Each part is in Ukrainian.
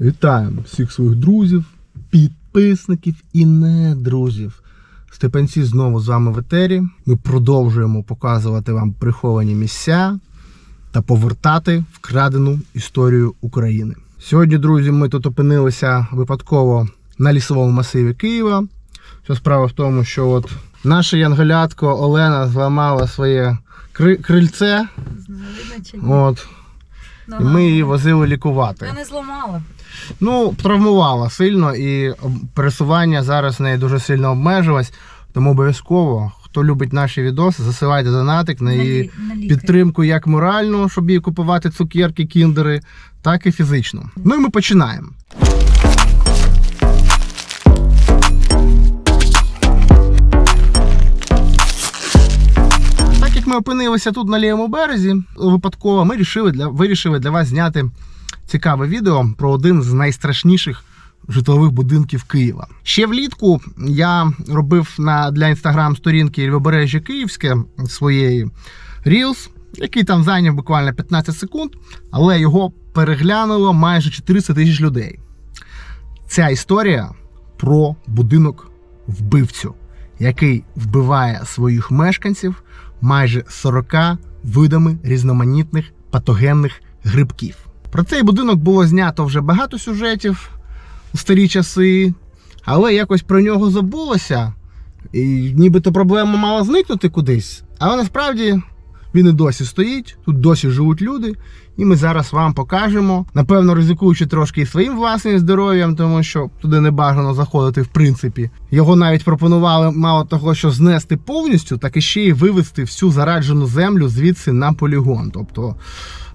Вітаємо всіх своїх друзів, підписників і не друзів. Степанці знову з вами в етері. Ми продовжуємо показувати вам приховані місця та повертати вкрадену історію України. Сьогодні, друзі, ми тут опинилися випадково на лісовому масиві Києва. Вся справа в тому, що от наша янголятко Олена зламала своє кри- крильце, Видно от, Нога. ми її возили лікувати. Я не зламала. Ну, травмувала сильно і пересування зараз в неї дуже сильно обмежилось. Тому обов'язково, хто любить наші відоси, засилайте донатик на її лі- на підтримку як моральну, щоб їй купувати цукерки, кіндери, так і фізично. Ну і ми починаємо. Ми опинилися тут на лівому березі, випадково ми вирішили для, вирішили для вас зняти цікаве відео про один з найстрашніших житлових будинків Києва. Ще влітку я робив на для інстаграм-сторінки Лівобережжя Київське своєї Reels, який там зайняв буквально 15 секунд, але його переглянуло майже 400 тисяч людей. Ця історія про будинок вбивцю, який вбиває своїх мешканців майже 40 видами різноманітних патогенних грибків. Про цей будинок було знято вже багато сюжетів у старі часи, але якось про нього забулося. І нібито проблема мала зникнути кудись. Але насправді він і досі стоїть, тут досі живуть люди, і ми зараз вам покажемо. Напевно, ризикуючи трошки і своїм власним здоров'ям, тому що туди не бажано заходити в принципі. Його навіть пропонували мало того, що знести повністю, так і ще й вивезти всю зараджену землю звідси на полігон. Тобто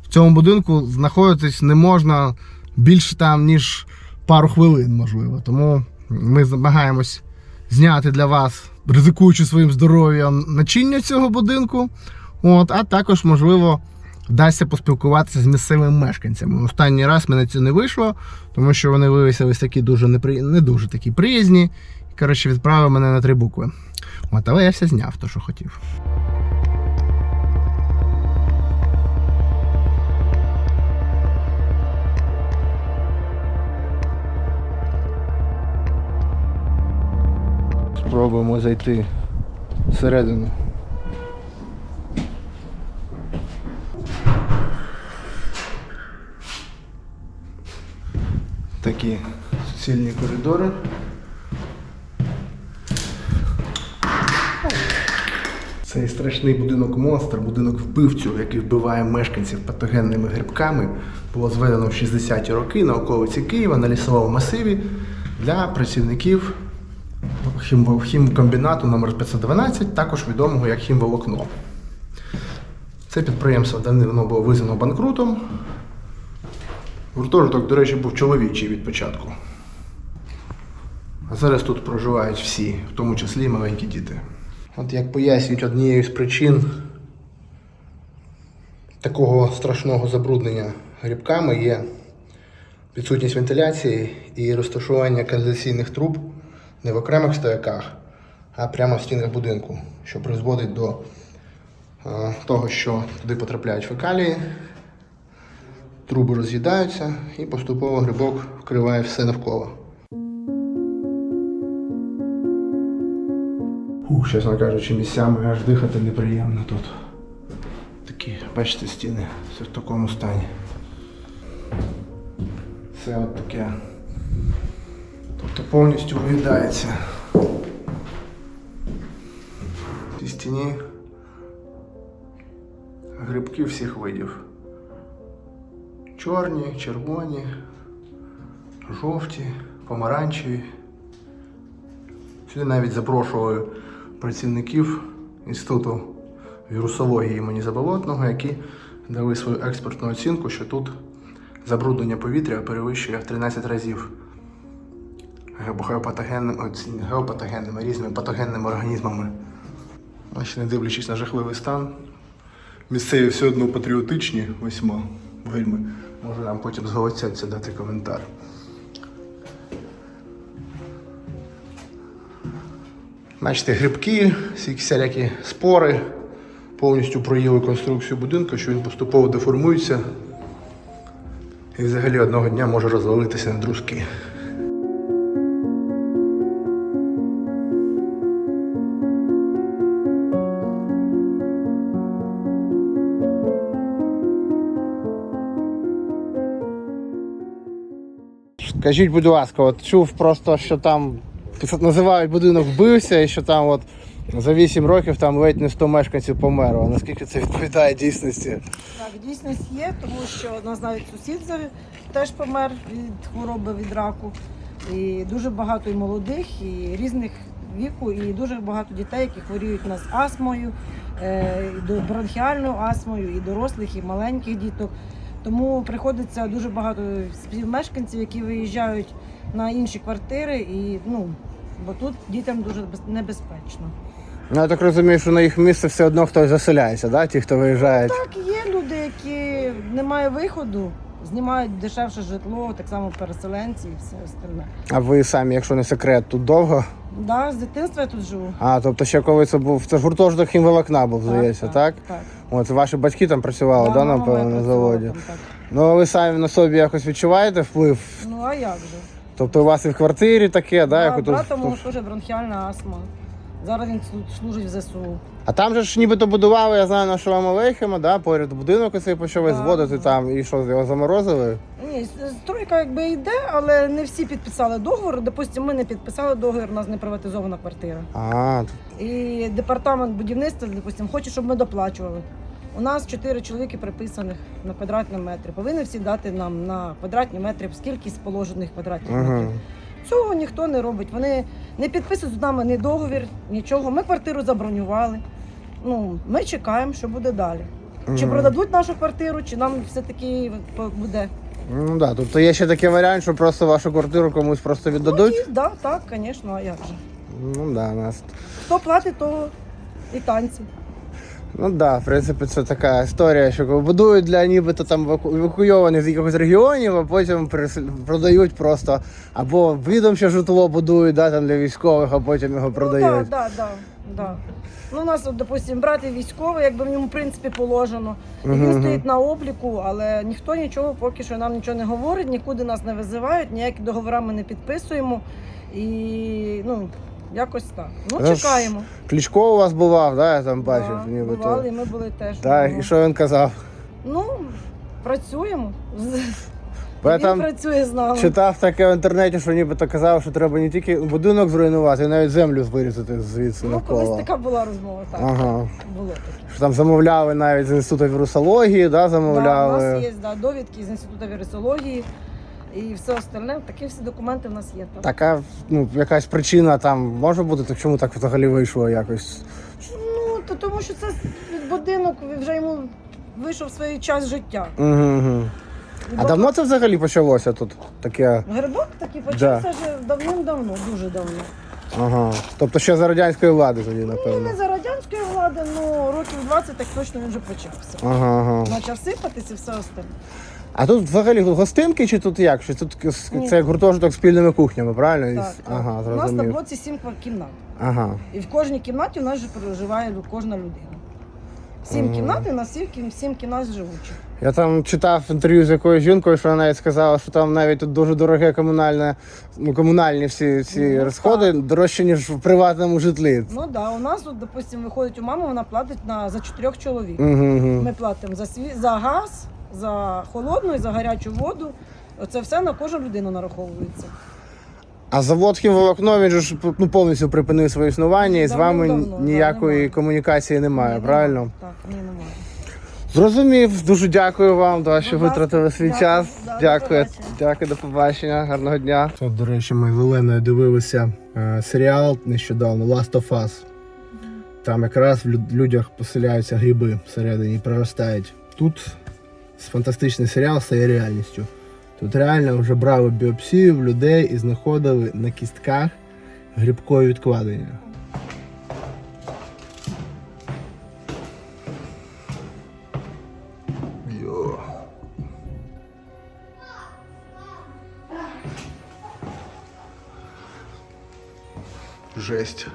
в цьому будинку знаходитись не можна більше там, ніж пару хвилин, можливо. Тому ми намагаємось зняти для вас, ризикуючи своїм здоров'ям, начиння цього будинку. От, а також, можливо, вдасться поспілкуватися з місцевими мешканцями. Останній раз мене це не вийшло, тому що вони виявилися такі дуже непри... не дуже такі приязні. Коротше, відправили мене на три букви. От, але я все зняв, то, що хотів. Спробуємо зайти всередину. Такі суцільні коридори. Цей страшний будинок монстр, будинок вбивцю, який вбиває мешканців патогенними грибками, було зведено в 60-ті роки на околиці Києва на лісовому масиві для працівників хімкомбінату номер 512, також відомого як хімволокно. Це підприємство давним було визнано банкрутом. Гуртожиток, до речі, був чоловічий від початку. А зараз тут проживають всі, в тому числі і маленькі діти. От як пояснюють однією з причин такого страшного забруднення грибками є відсутність вентиляції і розташування каналізаційних труб не в окремих стояках, а прямо в стінах будинку, що призводить до е, того, що туди потрапляють фекалії, труби роз'їдаються і поступово грибок вкриває все навколо. Ух, чесно кажучи, місцями аж дихати неприємно тут. Такі, бачите, стіни, все в такому стані. Все от таке. Тобто повністю виїдається. В цій стіні грибки всіх видів. Чорні, червоні, жовті, помаранчеві. Сюди навіть запрошували працівників Інституту вірусології імені Заболотного, які дали свою експертну оцінку, що тут забруднення повітря перевищує в 13 разів геопатогенними, геопатогенними різними патогенними організмами. Ще не дивлячись на жахливий стан, місцеві все одно патріотичні, восьма вельми. Може нам потім зголосяться дати коментар. Бачите, грибки, всякі спори повністю проїли конструкцію будинку, що він поступово деформується. І взагалі одного дня може розвалитися на дружки. Скажіть, будь ласка, от чув просто, що там називають будинок вбився, і що там от за 8 років там ледь не 100 мешканців померло. Наскільки це відповідає дійсності? Так, дійсність є, тому що у нас навіть сусід теж помер від хвороби від раку. І дуже багато і молодих, і різних віку, і дуже багато дітей, які хворіють нас астмою, е, і бронхіальною астмою, і дорослих, і маленьких діток. Тому приходиться дуже багато співмешканців, які виїжджають на інші квартири, і ну бо тут дітям дуже без- небезпечно. Ну, я так розумію, що на їх місце все одно хтось заселяється, да? ті, хто виїжджають. Так, є люди, які немає виходу, знімають дешевше житло, так само переселенці і все остальне. А ви самі, якщо не секрет, тут довго? Да, з дитинства я тут живу. А, тобто ще коли це був. Це ж гуртожиток хімволокна був, здається, так? Так. От ваші батьки там працювали, да, мама напевно, на заводі. там, так. Ну, а ви самі на собі якось відчуваєте вплив? Ну а як же? Тобто у вас і в квартирі таке, да? Да, як тут- брата мого теж бронхіальна астма. Зараз він служить в ЗСУ. А там же ж нібито будували, я знаю, на Шолом Алейхема, да? поряд будинок оцей почали зводити да. там, і що, його заморозили? Ні, стройка якби йде, але не всі підписали договор. Допустимо, ми не підписали договір, у нас не приватизована квартира. А, І департамент будівництва, допустимо, хоче, щоб ми доплачували. У нас чотири чоловіки приписаних на квадратні метри. Повинні всі дати нам на квадратні метри, скільки з положених квадратних Ага. метрів. Цього ніхто не робить. Вони не підписують з нами ні договір, нічого. Ми квартиру забронювали. Ну, ми чекаємо, що буде далі. Чи продадуть нашу квартиру, чи нам все-таки буде. Ну да, тобто є ще такий варіант, що просто вашу квартиру комусь просто віддадуть. Ну, і- да, так, звісно, а як же. Ну да, нас. Хто платить, то і танці. Ну да, в принципі, це така історія, що будують для нібито там еваку- евакуйованих з якихось регіонів, а потім продають просто або відомче житло будують да, там для військових, а потім його продають. Ну, да, да, да, да. Ну, у нас, от, допустим, брат є військовий, якби в ньому в принципі положено. І він мгм. стоїть на обліку, але ніхто нічого поки що нам нічого не говорить, нікуди нас не визивають, ніякі договори ми не підписуємо. І ну, якось так. Ну, ж чекаємо. Кличко у вас бував, да, я там бачив, Да, нібито. бували, ми були теж. Ну, і що він казав? Ну, працюємо. Бо я Він там працює з нами. читав таке в інтернеті, що нібито казав, що треба не тільки будинок зруйнувати, а навіть землю вирізати звідси Ну, колись така була розмова, так. Ага. Було таке. Що там замовляли навіть з інституту вірусології, да, Да, у нас є да, довідки з інституту вірусології і все остальне. Такі всі документи в нас є. Так. Така ну, якась причина там може бути, так чому так взагалі вийшло якось. Ну то тому, що це будинок вже йому вийшов свій час життя. Угу, угу. А бо- давно це взагалі почалося тут? Таке. грибок такий Да. почався вже давним-давно, дуже давно. Ага. Тобто ще за радянської влади тоді, Ну напевно. не за радянської влади, ну років 20 так точно він вже почався. Ага, ага. Почав сипатися і все остальне. А тут взагалі гостинки чи тут як? Чи тут Ні. це гуртожиток з спільними кухнями, правильно? Так, так. Ага, У нас на зрозумів. блоці сім ква- кімнат. Ага. І в кожній кімнаті у нас же проживає лю- кожна людина. Сім кімнат, і у нас сім, кім- сім кімнат живучих. Я там читав інтерв'ю з якоюсь жінкою, що вона навіть сказала, що там навіть тут дуже дороге комунальне, ну, комунальні всі ці Ну, розходи дорожче, ніж в приватному житлі. Ну да, у нас тут, допустимо, виходить у мами, вона платить на за чотирьох чоловік. Угу, угу. Ми платимо за сві... за газ, за холодну і за гарячу воду. Оце все на кожну людину нараховується. А завод хімволокно, він же ж ну, повністю припинив своє існування і з вами Давним-давно, да, ніякої немає. комунікації немає, Ні, правильно? Так, ні, немає. Зрозумів, дуже дякую вам, да, що Будь ласка, витратили свій дякую, час. да, до Дякую, побачення. дякую, до побачення, гарного дня. От, до речі, ми з Оленою дивилися е, серіал нещодавно Last of Us. Там якраз в лю- людях поселяються гриби всередині і проростають. Тут фантастичний серіал стає реальністю. Тут реально вже брали біопсію в людей і знаходили на кістках грибкові відкладення. Жесть.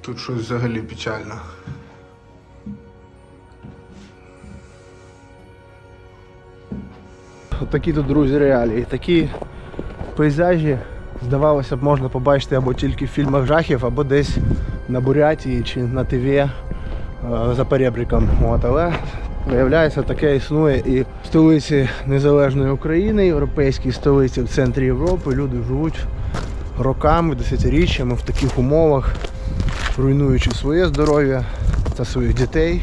Тут щось взагалі печально. Такі тут, друзі, реалії. Такі пейзажі, здавалося б, можна побачити або тільки в фільмах жахів, або десь на Бурятії чи на ТВ е, за перебріком. От, але виявляється, таке існує і в столиці Незалежної України, європейській столиці в центрі Європи. Люди живуть роками, десятиріччями в таких умовах, руйнуючи своє здоров'я та своїх дітей.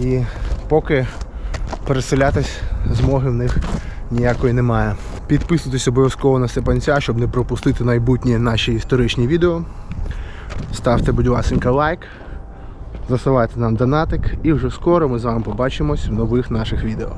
І поки переселятись змоги в них ніякої немає. Підписуйтесь обов'язково на Степанця, щоб не пропустити майбутні наші історичні відео. Ставте, будь ласка, лайк, засилайте нам донатик, і вже скоро ми з вами побачимось в нових наших відео.